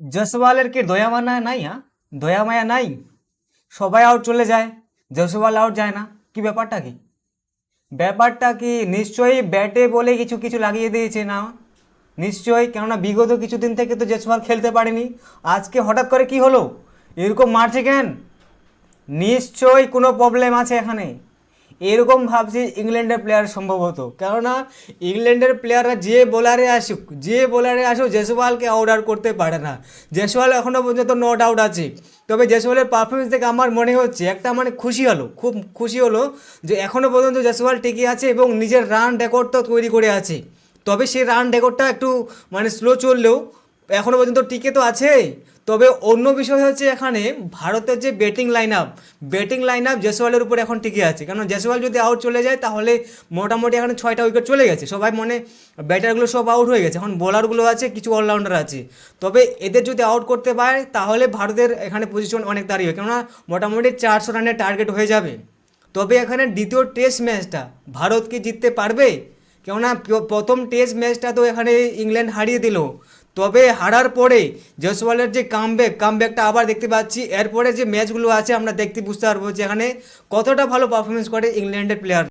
জসওয়ালের কি দয়া মানা নাই হ্যাঁ? দয়া মায়া নাই। সবাই আউট চলে যায়। জসওয়াল আউট যায় না। কি ব্যাপারটা কি? ব্যাপারটা কি? নিশ্চয়ই ব্যাটে বলে কিছু কিছু লাগিয়ে দিয়েছে না? নিশ্চয়ই, কেননা বিগত কিছুদিন থেকে তো জসওয়াল খেলতে পারেনি। আজকে হঠাৎ করে কি হলো? এরকম মারছে কেন? নিশ্চয়ই কোনো প্রবলেম আছে এখানে। এরকম ভাবছি ইংল্যান্ডের প্লেয়ার সম্ভবত। কেননা ইংল্যান্ডের প্লেয়াররা যে বোলারে আসুক, যে বোলারে আসুক জেসওয়ালকে আউট আউট করতে পারে না। জেসওয়াল এখনও পর্যন্ত নট আউট আছে। তবে জেসওয়ালের পারফরমেন্স দেখে আমার মনে হচ্ছে একটা মানে খুশি হলো, খুব খুশি হলো যে এখনও পর্যন্ত জেসওয়াল টিকে আছে এবং নিজের রান রেকর্ডটাও তৈরি করে আছে। তবে সেই রান রেকর্ডটা একটু মানে স্লো চললেও এখনও পর্যন্ত টিকে তো আছে তবে অন্য বিষয় হচ্ছে এখানে ভারতের যে batting line up batting line up জেসওয়ালের উপর এখন টিকে আছে। কারণ জেসওয়াল যদি আউট চলে যায়, তাহলে মোটামুটি এখানে ছয়টা উইকেট চলে গেছে। সবাই মনে ব্যাটারগুলো সব আউট হয়ে গেছে। এখন বোলারগুলো আছে, কিছু অলরাউন্ডার আছে। তবে এদের যদি আউট করতে পারে, তাহলে ভারতের এখানে পজিশন অনেক দাঁড়িয়ে কেননা মোটামুটি চারশো রানের টার্গেট হয়ে যাবে। তবে এখানে দ্বিতীয় টেস্ট ম্যাচটা ভারত কি জিততে পারবে? কেননা প্রথম টেস্ট ম্যাচটা তো এখানে ইংল্যান্ড হারিয়ে দিল। তবে হারার পরে জয়সওয়ালের যে কামব্যাক কামব্যাকটা আবার দেখতে পাচ্ছি। এরপরে যে ম্যাচগুলো আছে, আমরা দেখতে বুঝতে পারব যে এখানে কতটা ভালো পারফরমেন্স করে ইংল্যান্ডের প্লেয়ার